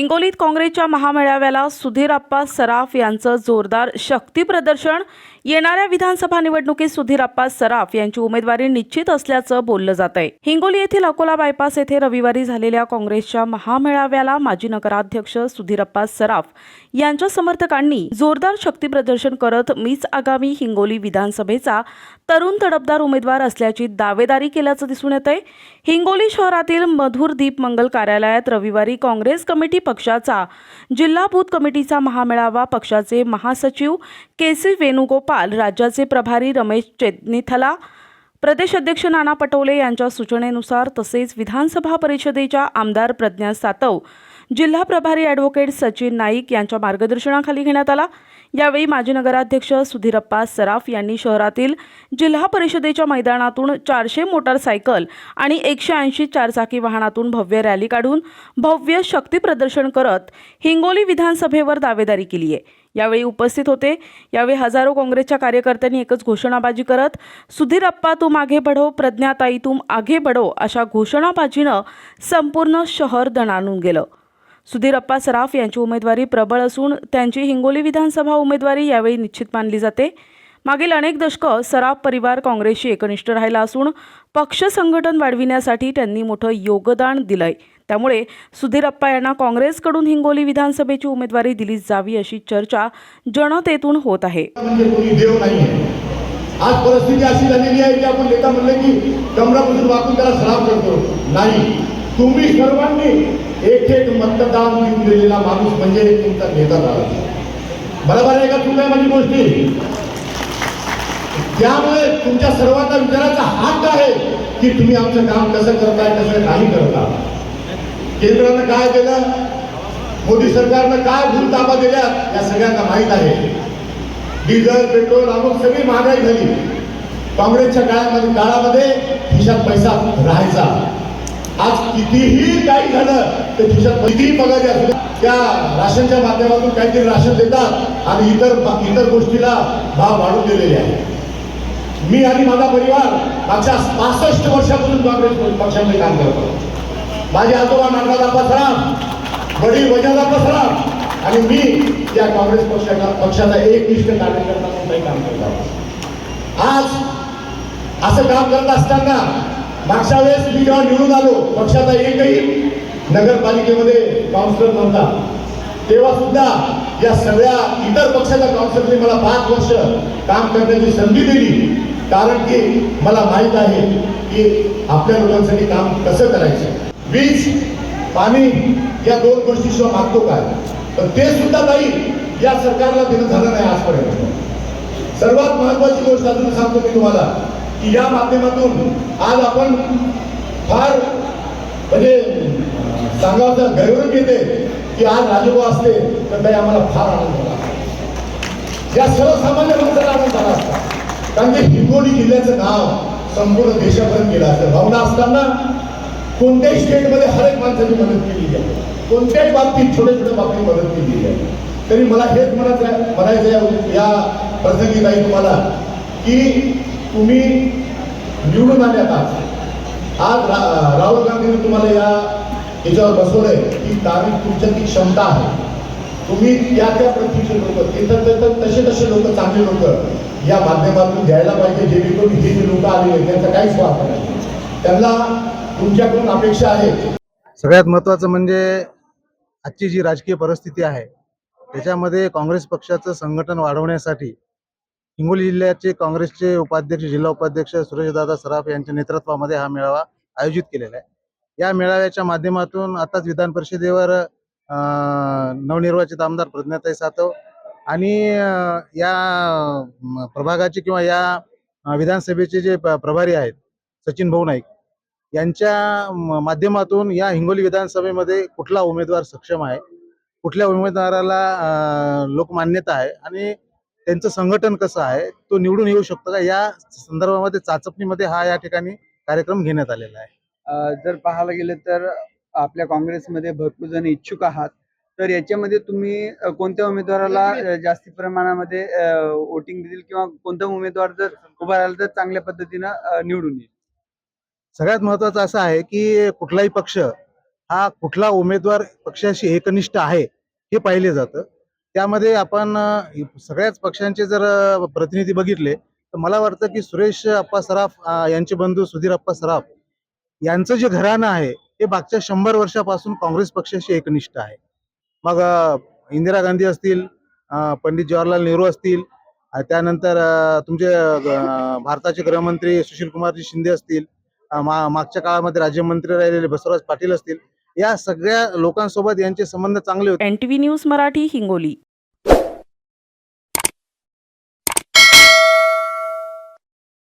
हिंगोलीत काँग्रेसच्या महामेळाव्याला सुधीर आप्पा सराफ यांचं जोरदार शक्ती प्रदर्शन. येणाऱ्या विधानसभा निवडणुकीत सुधीर आप्पा सराफ यांची उमेदवारी निश्चित असल्याचं बोललं जात आहे हिंगोली येथील अकोला बायपास येथे रविवारी झालेल्या काँग्रेसच्या महामेळाव्याला माजी नगराध्यक्ष सुधीरप्पा सराफ यांच्या समर्थकांनी जोरदार शक्ती प्रदर्शन करत मीच आगामी हिंगोली विधानसभेचा तरुण तडफदार उमेदवार असल्याची दावेदारी केल्याचं दिसून येत आहे हिंगोली शहरातील मधुर दीप मंगल कार्यालयात रविवारी काँग्रेस कमिटी पक्षाचा. जिल्हा बूथ कमिटीचा महामेळावा पक्षाचे महासचिव के सी वेणुगोपाल राज्याचे प्रभारी रमेश चेदनिथला प्रदेश अध्यक्ष नाना पटोले यांच्या सूचनेनुसार तसेच विधानसभा परिषदेच्या आमदार प्रज्ञा सातव जिल्हा प्रभारी ॲडव्होकेट सचिन नाईक यांच्या मार्गदर्शनाखाली घेण्यात आला. यावेळी माजी नगराध्यक्ष सुधीरप्पा सराफ यांनी शहरातील जिल्हा परिषदेच्या मैदानातून चारशे मोटारसायकल आणि एकशे ऐंशी चारचाकी वाहनातून भव्य रॅली काढून भव्य शक्ती प्रदर्शन करत हिंगोली विधानसभेवर दावेदारी केली आहे. यावेळी उपस्थित होते. यावेळी हजारो काँग्रेसच्या कार्यकर्त्यांनी एकच घोषणाबाजी करत सुधीरप्पा तुम आगे बढो प्रज्ञाताई तुम आगे बढो अशा घोषणाबाजीनं संपूर्ण शहर दणाणून गेलं. सुधीरप्पा सराफ यांची उमेदवारी प्रबळ असून त्यांची हिंगोली विधानसभा उमेदवारी यावेळी निश्चित मानली जाते. मागील अनेक दशकं सराफ परिवार काँग्रेसशी एकनिष्ठ राहिला असून पक्ष संघटन वाढविण्यासाठी त्यांनी मोठं योगदान दिलंय. त्यामुळे सुधीरप्पा यांना काँग्रेसकडून हिंगोली विधानसभेची उमेदवारी दिली जावी अशी चर्चा जनतेतून होत आहे. म्हणजे आज परिस्थिती अशी झालेली आहे की आपण नेता म्हणले की कमरापासून वाकून त्याला सराव करतो. नाही. तुम्ही सर्वांनी एक एक मतदान देऊन दिलेला माणूस म्हणजे तुमचा नेता झाला. बरोबर आहे का तुला माझी गोष्टी? त्यामुळे तुमच्या सर्वांना विचाराचा हक्क आहे की तुम्ही आमचं काम कसं करताय कसं नाही करता. केंद्रानं काय केलं? मोदी सरकारनं काय भूल ताबा दिल्या या सगळ्यांना माहीत आहे. डिझेल पेट्रोल अमुक सगळी महागाई झाली. काँग्रेसच्या काळामध्ये काळामध्ये खिशात पैसा राहायचा. आज कितीही काही झालं तर खिशात कितीही पगारी असू त्या राशनच्या माध्यमातून काहीतरी राशन देतात आणि इतर इतर गोष्टीला भाव वाढून दिलेले आहे मी आणि माझा परिवार मागच्या पासष्ट वर्षापासून काँग्रेस पक्षामध्ये काम करतो माझे आजोबा नागराज पसराम वडील वजाज पसराम आणि मी या काँग्रेस पक्षाचा पक्षाचा एकनिष्ठ कार्यकर्ता म्हणून काम करतो आज असं काम करत असताना मागच्या वेळेस मी जेव्हा निवडून आलो पक्षाचा एकही नगरपालिकेमध्ये काउन्सिलर नव्हता. तेव्हा सुद्धा या सगळ्या इतर पक्षाच्या काउन्सिलरने मला पाच वर्ष काम करण्याची संधी दिली. कारण की मला माहीत आहे की आपल्या लोकांसाठी काम कसं करायचं. वीज पाणी या दोन गोष्टीशिवाय मागतो काय? पण ते सुद्धा काही या सरकारला देणं झालं नाही आजपर्यंत. सर्वात महत्वाची गोष्ट अजून सांगतो मी तुम्हाला. की या माध्यमातून आज आपण फार म्हणजे सांगावं गैरवून येते की आज राजूभाऊ असते तर काही आम्हाला फार आनंद झाला. या सर्वसामान्य माणसाला आनंद झाला असता. कारण की हिंगोली जिल्ह्याचं नाव संपूर्ण देशापर्यंत गेलं असतं. भावना असताना कोणत्याही स्टेटमध्ये हर एक माणसाची मदत केली आहे कोणत्याही बाबतीत छोट्या छोट्या बाबतीत मदत केली आहे तरी मला हेच म्हणायचं आहे म्हणायचं या प्रसंगी नाही तुम्हाला की तुम्ही निवडून आले आता. आज रा- राहुल गांधींनी तुम्हाला या याच्यावर बसवलंय की तारीख तुमच्या ती क्षमता आहे. तुम्ही त्या त्या प्रतीचे लोक इतर तर तसे तसे लोक चांगले लोक या माध्यमातून द्यायला पाहिजे जेणेकरून हे जे लोक आलेले त्यांचा काहीच स्वार्थ नाही. त्यांना तुमच्याकडून अपेक्षा आहे. सगळ्यात महत्त्वाचं म्हणजे आजची जी राजकीय परिस्थिती आहे त्याच्यामध्ये काँग्रेस पक्षाचं संघटन वाढवण्यासाठी हिंगोली जिल्ह्याचे काँग्रेसचे उपाध्यक्ष जिल्हा उपाध्यक्ष सुरेशदादा सराफ यांच्या नेतृत्वामध्ये हा मेळावा आयोजित केलेला आहे. या मेळाव्याच्या माध्यमातून आताच विधान परिषदेवर नवनिर्वाचित आमदार प्रज्ञाताई सातव आणि या प्रभागाचे किंवा या विधानसभेचे जे प्रभारी आहेत सचिन भाऊ नाईक यांच्या माध्यमातून या हिंगोली विधानसभेमध्ये कुठला उमेदवार सक्षम आहे कुठल्या उमेदवाराला लोकमान्यता आहे आणि त्यांचं संघटन कसं आहे तो निवडून येऊ शकतो का? या संदर्भामध्ये चाचपणीमध्ये हा या ठिकाणी कार्यक्रम घेण्यात आलेला आहे. जर पाहायला गेलं तर आपल्या काँग्रेसमध्ये भरपूर जण इच्छुक आहात. तर याच्यामध्ये तुम्ही कोणत्या उमेदवाराला जास्ती प्रमाणामध्ये वोटिंग देतील किंवा कोणता उमेदवार जर उभा राहिला तर चांगल्या पद्धतीनं निवडून येईल? सगळ्यात महत्वाचं असं आहे की कुठलाही पक्ष हा कुठला उमेदवार पक्षाशी एकनिष्ठ आहे हे पाहिले जातं. त्यामध्ये आपण सगळ्याच पक्षांचे जर प्रतिनिधी बघितले तर मला वाटतं की सुरेश अप्पा सराफ यांचे बंधू सुधीर अप्पा सराफ यांचं जे घराणं आहे हे मागच्या शंभर वर्षापासून काँग्रेस पक्षाशी एकनिष्ठ आहे. मग इंदिरा गांधी असतील पंडित जवाहरलाल नेहरू असतील त्यानंतर तुमचे भारताचे गृहमंत्री सुशील कुमारजी शिंदे असतील मा मागच्या काळामध्ये राज्यमंत्री राहिलेले बसवराज पाटील असतील या सगळ्या लोकांसोबत यांचे संबंध चांगले होते. N T V news Marathi Hingoli.